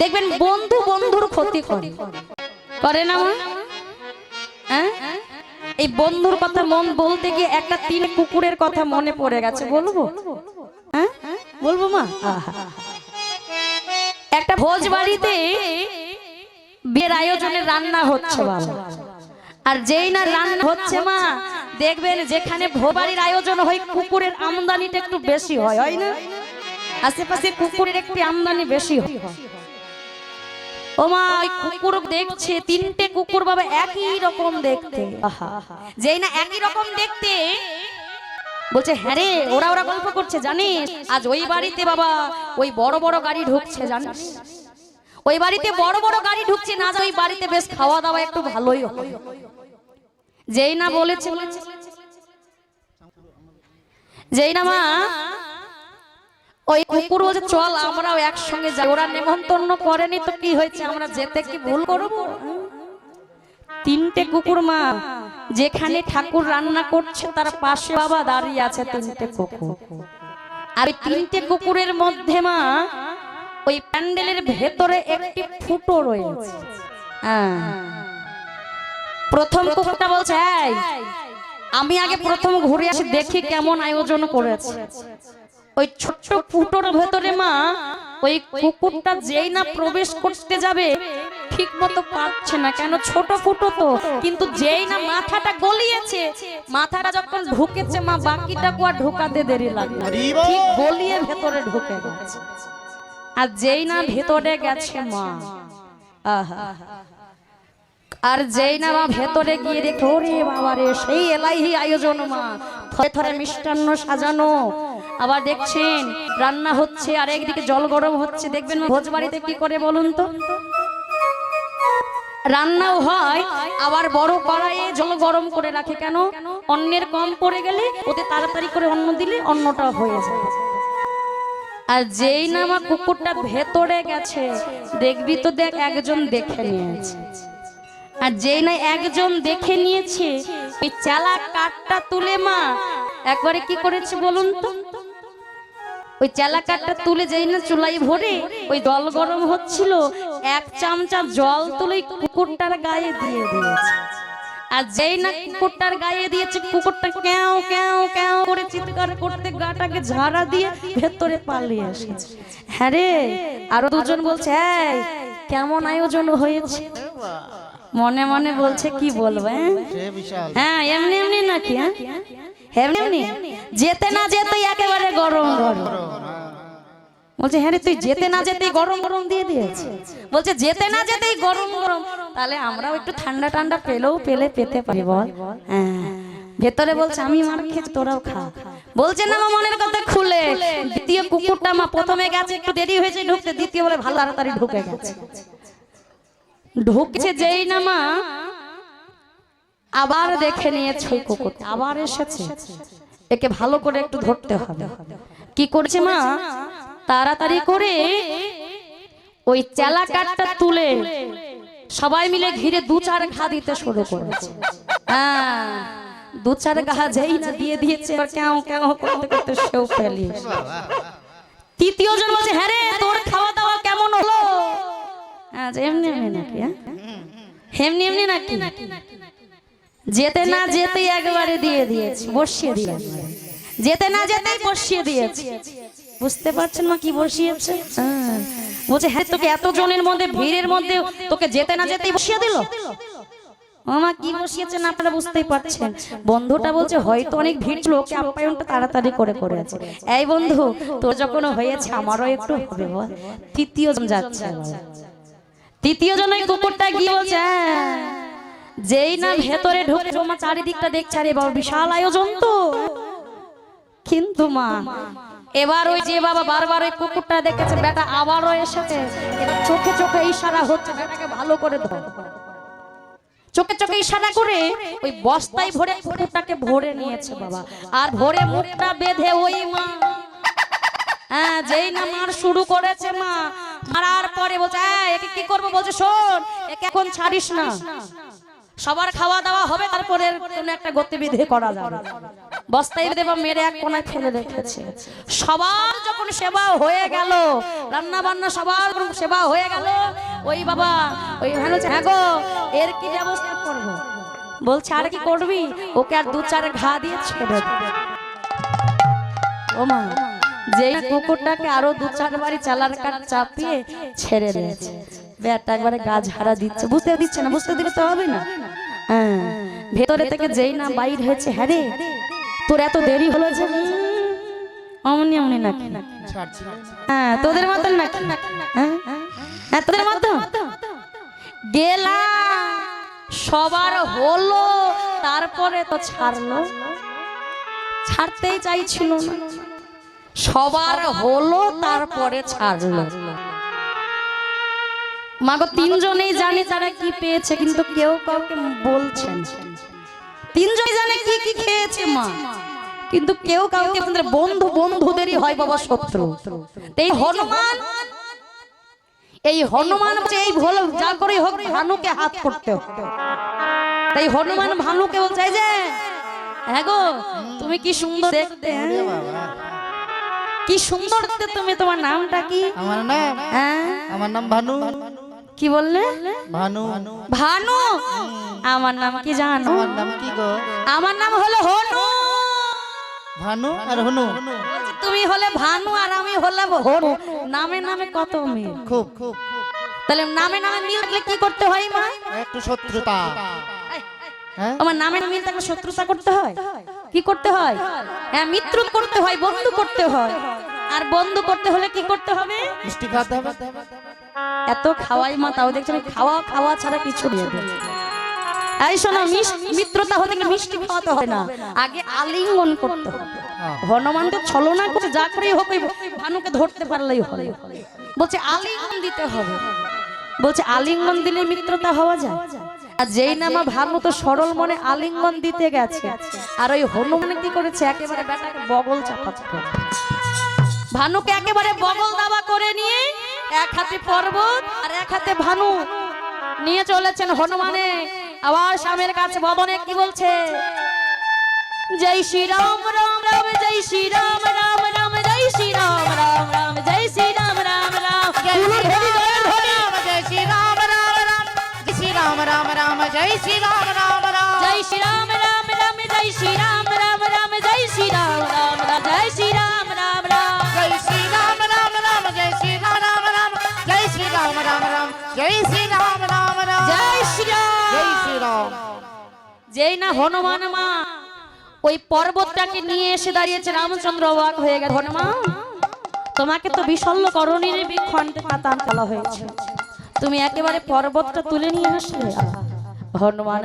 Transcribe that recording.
দেখবেন বন্ধু বন্ধুর ক্ষতি করে করে না মা? হ্যাঁ? এই বন্ধুর কথা মন বলতে গিয়ে একটা তিন কুকুরের কথা মনে পড়ে গেছে, বলব? হ্যাঁ? বলব মা? একটা ভোজ বাড়িতে বিয়ের আয়োজনে রান্না হচ্ছে বাবা। আর যেই না রান্না হচ্ছে মা, দেখবেন যেখানে ভোবাড়ির আয়োজন হয়, কুকুরের আমদানিটা একটু বেশি হয় হয় না? আশেপাশে কুকুরের একটি আমদানি বেশি হয়। ও মা ওই কুকুর দেখছে, তিনটে কুকুর বাবা একই রকম দেখতে। বলছে হ্যাঁ রে, ওরা ওরা গল্প করছে, জানিস? আজ ওই বাড়িতে বাবা, ওই বড় বড় গাড়ি ঢুকছে, জানিস? ওই বাড়িতে বড় বড় গাড়ি ঢুকছে, না ওই বাড়িতে বেশ খাওয়া দাওয়া একটু ভালোই যেই না বলেছে, যেই না মা ওই কুকুর বলছে চল, আমরাও একসঙ্গে যাই। ওরা নেমন্তন্ন করেনি তো কি হয়েছে? আমরা যেতে কি ভুল করব? তিনটে কুকুর মা, যেখানে ঠাকুর রান্না করছে, তার পাশে বাবা দাঁড়িয়ে আছে তিনটে কুকুর। আর তিনটে কুকুরের মধ্যে মা, ওই প্যান্ডেলের ভেতরে একটি ফুটো রয়েছে। হ্যাঁ। প্রথম কুকুরটা বলছে আমি আগে প্রথম ঘুরে আসি, দেখি কেমন আয়োজন করেছে। ওই ছোট্ট ফুটোর ভেতরে মা ওই কুকুরটা যেই না প্রবেশ করতে যাবে ঠিক মতো পারছে না। কেন? ছোট ফুটো তো। কিন্তু যেই না মাথাটা গলিয়েছে মাথাটা যখন ঢুকেছে মা বাকিটা আর ঢুকাতে দেরি লাগল ঠিক গলিয়ে ভেতরে ঢুকে গেছে। আর যেই না ভেতরে গেছে মা আহা। আর যেই না মা ভেতরে গিয়ে দেখো রে বাবা রে সেই এলাহি আয়োজন মা। থরে থরে মিষ্টান্ন সাজানো। আবার দেখছেন, রান্না হচ্ছে আর একদিকে জল গরম হচ্ছে। দেখবেন ভোজ বাড়িতে কি করে বলুন তো? রান্নাও হয়, আবার বড় কড়াইয়ে জল গরম করে রাখে কেন? অন্যের কম পড়ে গেলে ওতে তাড়াতাড়ি করে অন্ন দিলে অন্নটা হয়ে যায়। আর যেই না আমার কুকুরটা ভেতরে গেছে, দেখবি তো দেখ একজন দেখে নিয়েছে। আর যেই না একজন দেখে নিয়েছে, ওই চালা কাঠটা তুলে মা একবারে কি করেছে বলুন তো? ওই চালা কাঠটা তুলে যেই না চুলাই ভরে ওই জল গরম হচ্ছিল এক চামচা জল তুলে কুকুরটার গায়ে দিয়ে দিয়েছে। আর যেই না কুকুরটার গায়ে দিয়েছে কুকুরটা ক্যাও ক্যাও ক্যাও করে চিৎকার করতে গাটাকে ঝাড়া দিয়ে ভেতরে পালিয়ে এসেছে। হ্যাঁ রে আরও দুজন বলছে হ্যাঁ কেমন আয়োজন হয়েছে? মনে মনে বলছে কি বলব হ্যাঁ? হ্যাঁ এমনি এমনি নাকি হ্যাঁ? এমনি যেতে না যেতে একেবারে গরম। গরম। বলছে হ্যাঁ তুই যেতে না যেতেই গরম গরম দিয়ে দিয়েছে। বলছে যেতে না যেতেই গরম গরম তাহলে আমরাও একটু ঠান্ডা ঠান্ডা পেলেও পেলে পেতে পারি বল। হ্যাঁ। ভেতরে বলছে আমি মার খেয়ে তোরাও খা। বলছে না আমার মনের কথা খুলে। দ্বিতীয় কুকুরটা মা প্রথমে গেছে একটু দেরি হয়েছে ঢুকতে দ্বিতীয় বলে ভালো তাড়াতাড়ি ঢুকে গেছে। ঢুকছে যেই না মা আবার দেখে নিয়েছে ওই কুকুর আবার এসেছে। একে ভালো করে একটু ধরতে হবে। কি করছে মা? তাড়াতাড়ি করে ওই চেলা কাঠটা তুলে সবাই মিলে ঘিরে দু চার ঘা দিতে শুরু করেছে। হ্যাঁ দু চার ঘা যেই না দিয়ে দিয়েছে কেউ কেউ করতে করতে সেও ফেলি তৃতীয় জন বলছে হ্যাঁ রে তোর খাওয়া দাওয়া কেমন হলো? হ্যাঁ এমনি এমনি নাকি হ্যাঁ? এমনি এমনি নাকি? যেতে না যেতে একবারে দিয়ে দিয়েছি বসিয়ে দিয়েছি। যেতে না যেতেই বসিয়ে দিয়েছি। বুঝতে পারছেন মা কি বসিয়েছে? হ্যাঁ। বলছে হ্যাঁ তোকে এত জনের মধ্যে ভিড়ের মধ্যে তোকে যেতে না যেতেই বসিয়ে দিল? মামা কি বসিয়েছেন আপনারা বুঝতেই পারছেন। বন্ধুটা বলছে হয়তো অনেক ভিড় ছিল ওকে আপ্যায়নটা তাড়াতাড়ি করে করেছে এই বন্ধু তোর যখন হয়েছে আমারও একটু হবে বল। তৃতীয় জন যাচ্ছে। তৃতীয় জন ওই কুকুরটা গিয়ে বলছে "হ্যাঁ, যেই না ভেতরে ঢুকে মা চারিদিকটা দেখছে আরে বাবা বিশাল আয়োজন তো। কিন্তু মা এবার ওই যে বাবা বারবার ওই কুকুরটা দেখেছে বেটা আবারও এসেছে। চোখে চোখে ইশারা হচ্ছে বেটাকে ভালো করে ধর। চোখে চোখে ইশারা করে ওই বস্তায় ভরে কুকুরটাকে ভরে নিয়েছে বাবা। আর ভরে মুখটা বেঁধে ওই মা। হ্যাঁ যেই না মার শুরু করেছে মা মারার পরে বলছে "এই, একে কি করব? বলছে শোন একে এখন ছাড়িস না। সবার খাওয়া দাওয়া হবে, তারপরে কোনো একটা গতিবিধি করা যাবে। বস্তায় দেবা, মেরে এক কোনায় ফেলে রেখেছে। সবার যখন সেবা হয়ে গেল রান্না বান্না সবার সেবা হয়ে গেল, ওই বাবা, ওই ভালো হ্যাঁ গো, এর কি ব্যবস্থা করব? বলছে, আর কি করবি? ওকে আর দু চার ঘা দিয়ে ছেড়ে ও মা, যেই কুকুরটাকে আরও দু চার বাড়ি চালার কাঠ চাপিয়ে ছেড়ে দিয়েছে। বেটা একবারে গা ঝাড়া দিচ্ছে। বুঝতে দিচ্ছে না, বুঝতে দিলে তো হবে না। ভেতরে থেকে যেই না বাইর হয়েছে হ্যাঁ রে। তোর এত দেরি হলো যে অমনি অমনি নাকি। হ্যাঁ তোদের মতন নাকি। হ্যাঁ হ্যাঁ তোদের মতন গেলাম, সবার হলো, তারপরে তো ছাড়লো। ছাড়তেই চাইছিল সবার হলো, তারপরে ছাড়লো। মাগো তিনজনেই জানে তারা কি পেয়েছে কিন্তু কেউ কাউকে বলছেন তিনজনই জানে কি কি খেয়েছে মা। কিন্তু কেউ কাউকে আমাদের বন্ধু বন্ধুদেরই হয় বাবা শত্রু। এই হনুমান এই হনুমান এই ভোল যা করে হোক ভানুকে হাত করতে হবে তাই হনুমান ভানুকে বলছে এই যে হ্যাঁ গো তুমি কি সুন্দর দেখতে হ্যাঁ? কি সুন্দর দেখতে তুমি তোমার নামটা কি? আমার নাম। হ্যাঁ? আমার নাম ভানু। কি বললে? ভানু। ভানু? আমার নাম কি জানো? আমার নাম কি গো? আমার নাম হলো হনু। ভানু আর হনু? তুমি হলে ভানু আর আমি হলাম হনু। নামে নামে কত মিল। খুব। খুব তাহলে নামে নামে মিল থাকলে কি করতে হয় মা? একটু শত্রুতা। হ্যাঁ? আমার নামে মিল থাকলে শত্রুতা করতে হয়? কি করতে হয়? হ্যাঁ মিত্র করতে হয় বন্ধু করতে হয়। আর বন্ধু করতে হলে কি করতে হবে? মিষ্টি খাওয়াতে হবে। এত খাওয়াই মা তাও দেখছি আমি খাওয়া খাওয়া ছাড়া কিছু নিয়ে এই শোনো মিত্রতা হতে গেলে মিষ্টি খাওয়াতে হয় না। আগে আলিঙ্গন করতে হবে। হ্যাঁ। হনুমান তো ছলনা করে যা করে হোক ওই ভানুকে ধরতে পারলেই হবে। বলছে আলিঙ্গন দিতে হবে। বলছে আলিঙ্গন দিলে মিত্রতা হওয়া যায়? আর যেই নামা ভানু তো সরল মনে আলিঙ্গন দিতে গেছে। আর ওই হনুমান কি করেছে? একেবারে বেটাকে বগল চাপাচ্ছে ভানুকে একেবারে বগল দাবা করে নিয়ে এক হাতে পর্বত আর এক হাতে ভানু নিয়ে চলেছেন হনুমানে আবার স্বামীর কাছে বদনে কি বলছে জয় শ্রী রাম রাম রাম জয় শ্রী রাম রাম রাম জয় শ্রী রাম রাম রাম জয় শ্রী রাম রাম রাম ফুলের ভেদি জয়ের ধ্বনি। জয় শ্রী রাম রাম রাম জয় শ্রী রাম রাম রাম জয় শ্রী রাম রাম রাম জয় শ্রী রাম রাম রাম জয় শ্রী জয় শ্রী রাম রাম। রাম জয় শ্রী রাম জয় শ্রী রাম যেই না হনুমান মা ওই পর্বতটাকে নিয়ে এসে দাঁড়িয়েছে রামচন্দ্র অবাক হয়ে গেল হনুমান তোমাকে তো বিশল্য করণীর বিক্ষণতে পাতান ফেলা হয়েছে। তুমি একেবারে পর্বতটা তুলে নিয়ে আসলে? হনুমান